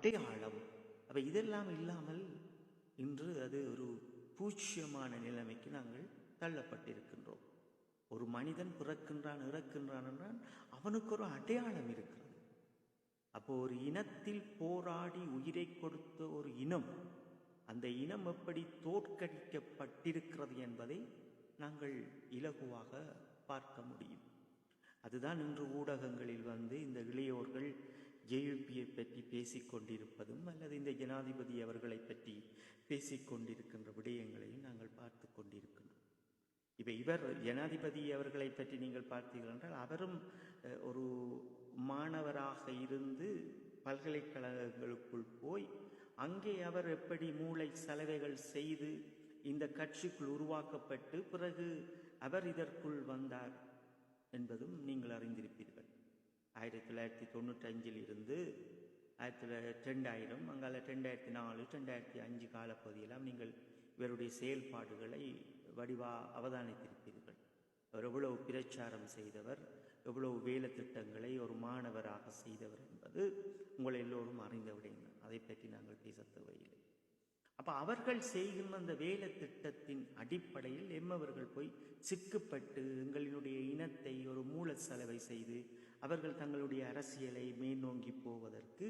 அடையாளம். அப்ப இதெல்லாம் இல்லாமல் இன்று அது ஒரு பூச்சியமான நிலைமைக்கு நாங்கள் தள்ளப்பட்டிருக்கின்றோம். ஒரு மனிதன் பிறக்கின்றான் இறக்கின்றான் என்றால் அவனுக்கு ஒரு அடையாளம் இருக்கிறது. அப்போ ஒரு இனத்தில் போராடி உயிரை கொடுத்த ஒரு இனம் அந்த இனம் எப்படி தோற்கடிக்கப்பட்டிருக்கிறது என்பதை நாங்கள் இலகுவாக பார்க்க முடியும். அதுதான் இன்று ஊடகங்களில் வந்து இந்த இளையோர்கள் ஜேயூபியை பற்றி பேசிக்கொண்டிருப்பதும் அல்லது இந்த ஜனாதிபதி அவர்களை பற்றி பேசிக்கொண்டிருக்கின்ற விடயங்களையும் நாங்கள் பார்த்து கொண்டிருக்கின்றோம் இப்போ இவர் ஜனாதிபதி அவர்களை பற்றி நீங்கள் பார்த்தீர்கள் என்றால் அவரும் ஒரு மாணவராக இருந்து பல்கலைக்கழகங்களுக்குள் போய் அங்கே அவர் எப்படி மூளை சலவைகள் செய்து இந்த கட்சிக்குள் உருவாக்கப்பட்டு பிறகு அவர் இதற்குள் வந்தார் என்பதும் நீங்கள் அறிந்திருப்பீர்கள். ஆயிரத்தி தொள்ளாயிரத்தி தொண்ணூற்றி அஞ்சில் இருந்து ஆயிரத்தி தொள்ளாயிரத்தி ரெண்டாயிரம் அங்கால ரெண்டாயிரத்தி நாலு ரெண்டாயிரத்தி அஞ்சு காலப்பகுதியெல்லாம் நீங்கள் இவருடைய செயல்பாடுகளை வடிவா அவதானித்திருப்பீர்கள். அவர் எவ்வளவு பிரச்சாரம் செய்தவர் எவ்வளவு வேலை திட்டங்களை ஒரு மாணவராக செய்தவர் என்பது உங்களை எல்லோரும் அறிந்த விடயம் அதை பற்றி நாங்கள் பேச தேவையில்லை. அப்போ அவர்கள் செய்கின்ற அந்த வேலை திட்டத்தின் அடிப்படையில் எம்மவர்கள் போய் சிக்குப்பட்டு எங்களினுடைய இனத்தை ஒரு மூல செலவை செய்து அவர்கள் தங்களுடைய அரசியலை மேல்நோங்கி போவதற்கு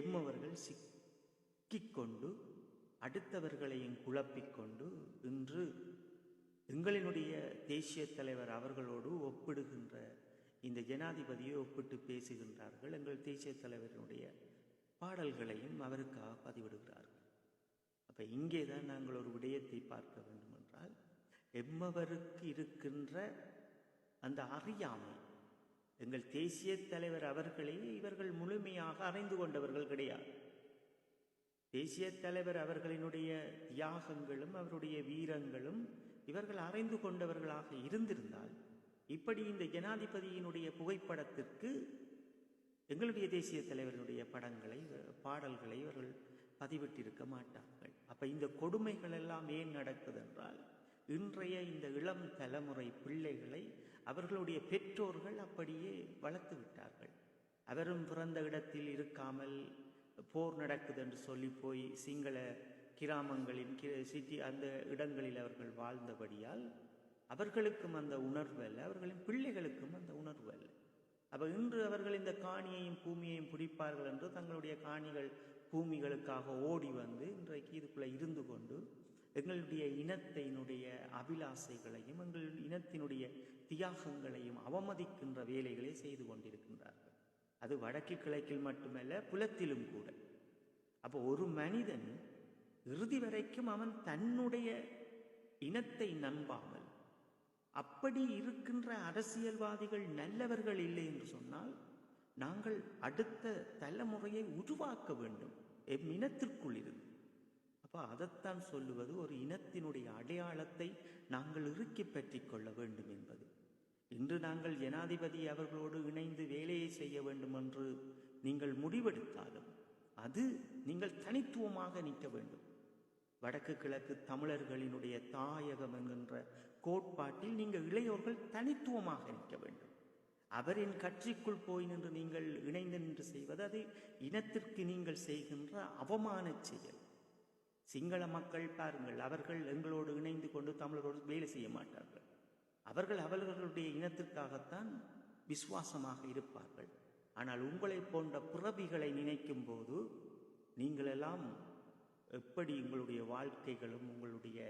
எம்மவர்கள் சிக்கிக்கொண்டு அடுத்தவர்களையும் குழப்பிக்கொண்டு இன்று எங்களினுடைய தேசிய தலைவர் அவர்களோடு ஒப்பிடுகின்ற இந்த ஜனாதிபதியை ஒப்பிட்டு பேசுகின்றார்கள். எங்கள் தேசிய தலைவரினுடைய பாடல்களையும் அவருக்காக பதிவிடுகிறார்கள். அப்போ இங்கே தான் நாங்கள் ஒரு விடயத்தை பார்க்க வேண்டும் என்றால் எம்மவருக்கு இருக்கின்ற அந்த அறியாமை எங்கள் தேசிய தலைவர் அவர்களே இவர்கள் முழுமையாக அறிந்து கொண்டவர்கள் கிடையாது. தேசிய தலைவர் அவர்களினுடைய தியாகங்களும் அவருடைய வீரங்களும் இவர்கள் அறிந்து கொண்டவர்களாக இருந்திருந்தால் இப்படி இந்த ஜனாதிபதியினுடைய புகைப்படத்திற்கு எங்களுடைய தேசிய தலைவர்களுடைய படங்களை பாடல்களை இவர்கள் பதிவிட்டிருக்க மாட்டார்கள். அப்ப இந்த கொடுமைகள் எல்லாம் ஏன் நடக்குது என்றால் இன்றைய இந்த இளம் தலைமுறை பிள்ளைகளை அவர்களுடைய பெற்றோர்கள் அப்படியே வளர்த்து விட்டார்கள். அவரும் பிறந்த இடத்தில் இருக்காமல் போர் நடக்குது என்று சொல்லி போய் சிங்கள கிராமங்களின் கி- சிட்டி அந்த இடங்களில் அவர்கள் வாழ்ந்தபடியால் அவர்களுக்கும் அந்த உணர்வு அல்ல அவர்களின் பிள்ளைகளுக்கும் அந்த உணர்வு அல்ல. அப்போ இன்று அவர்கள் இந்த காணியையும் பூமியையும் பிடிப்பார்கள் என்று தங்களுடைய காணிகள் பூமிகளுக்காக ஓடி வந்து இன்றைக்கு இதுக்குள்ளே இருந்து கொண்டு எங்களுடைய இனத்தினுடைய அபிலாசைகளையும் எங்கள் இனத்தினுடைய தியாகங்களையும் அவமதிக்கின்ற வேலைகளை செய்து கொண்டிருக்கின்றார்கள். அது வடக்கு கிழக்கில் மட்டுமல்ல புலத்திலும் கூட. அப்போ ஒரு மனிதன் இறுதி வரைக்கும் அவன் தன்னுடைய இனத்தை நம்பாமல் அப்படி இருக்கின்ற அரசியல்வாதிகள் நல்லவர்கள் இல்லை என்று சொன்னால் நாங்கள் அடுத்த தலைமுறையை உருவாக்க வேண்டும். எம் இனத்திற்குள் இருந்து. அப்போ அதைத்தான் சொல்லுவது ஒரு இனத்தினுடைய அடையாளத்தை நாங்கள் இறுக்கி பற்றி கொள்ள வேண்டும் என்பது. இன்று நாங்கள் ஜனாதிபதி அவர்களோடு இணைந்து வேலையை செய்ய வேண்டும் என்று நீங்கள் முடிவெடுத்தாலும் அது நீங்கள் தனித்துவமாக நிற்க வேண்டும். வடக்கு கிழக்கு தமிழர்களினுடைய தாயகம் என்கின்ற கோட்பாட்டில் நீங்கள் இளையோர்கள் தனித்துவமாக நிற்க வேண்டும். அவரின் கட்சிக்குள் போய் நின்று நீங்கள் இணைந்து நின்று செய்வது அது இனத்திற்கு நீங்கள் செய்கின்ற அவமான செயல். சிங்கள மக்கள் பாருங்கள் அவர்கள் எங்களோடு இணைந்து கொண்டு தமிழரோடு வேலை செய்ய மாட்டார்கள். அவர்கள் அவர்களுடைய இனத்திற்காகத்தான் விசுவாசமாக இருப்பார்கள். ஆனால் உங்களை போன்ற புறவிகளை நினைக்கும் போது நீங்கள் எல்லாம் எப்படி உங்களுடைய வாழ்க்கைகளும் உங்களுடைய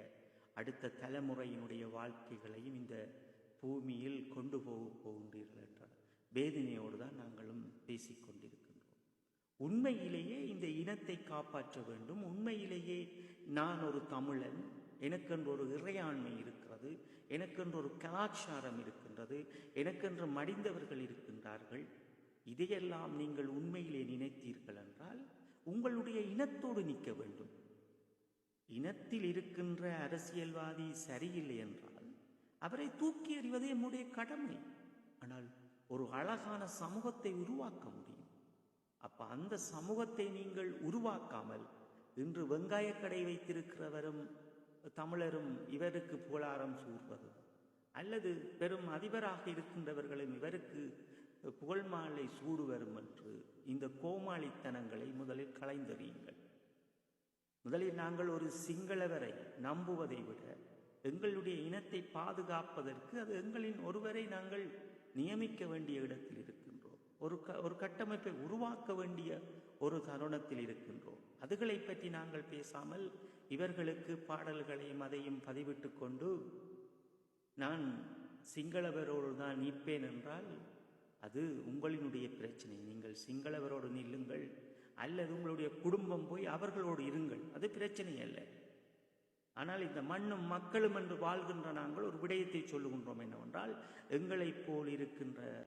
அடுத்த தலைமுறையினுடைய வாழ்க்கைகளையும் இந்த பூமியில் கொண்டு போக போகின்றீர்கள் என்ற வேதனையோடு தான் நாங்களும் பேசிக்கொண்டிருக்கிறோம் உண்மையிலேயே இந்த இனத்தை காப்பாற்ற வேண்டும். உண்மையிலேயே நான் ஒரு தமிழன். எனக்கென்று ஒரு இறையாண்மை இருக்கிறது. எனக்கென்று ஒரு கலாச்சாரம் இருக்கின்றது. எனக்கென்று மடிந்தவர்கள் இருக்கின்றார்கள். இதையெல்லாம் நீங்கள் உண்மையிலே நினைத்தீர்கள் என்றால் உங்களுடைய இனத்தோடு நிற்க வேண்டும். இனத்தில் இருக்கின்ற அரசியல்வாதி சரியில்லை என்றால் அவரை தூக்கி எறிவது என்னுடைய கடமை. ஆனால் ஒரு அழகான சமூகத்தை உருவாக்க முடியும். அப்ப அந்த சமூகத்தை நீங்கள் உருவாக்காமல் இன்று வெங்காய கடை வைத்திருக்கிறவரும் தமிழரும் இவருக்கு புகழாரம் சூர்வது. அல்லது பெரும் அதிபராக இருக்கின்றவர்களும் இவருக்கு புகழ் மாலை சூடு வரும் என்று இந்த கோமாளித்தனங்களை முதலில் களைந்தறியுங்கள். முதலில் நாங்கள் ஒரு சிங்களவரை நம்புவதை விட எங்களுடைய இனத்தை பாதுகாப்பதற்கு அது எங்களின் ஒருவரை நாங்கள் நியமிக்க வேண்டிய இடத்தில் இருக்கிறோம். ஒரு க ஒரு கட்டமைப்பை உருவாக்க வேண்டிய ஒரு தருணத்தில் இருக்கின்றோம். அதுகளை பற்றி நாங்கள் பேசாமல் இவர்களுக்கு பாடல்களையும் அதையும் பதிவிட்டு கொண்டு நான் சிங்களவரோடு தான் நிற்பேன் என்றால் அது உங்களினுடைய பிரச்சனை. நீங்கள் சிங்களவரோடு நில்லுங்கள். அல்லது உங்களுடைய குடும்பம் போய் அவர்களோடு இருங்கள். அது பிரச்சனை அல்ல. ஆனால் இந்த மண்ணும் மக்களும் என்று வாழ்கின்ற நாங்கள் ஒரு விடயத்தை சொல்லுகின்றோம் என்னவென்றால் எங்களைப் போல் இருக்கின்ற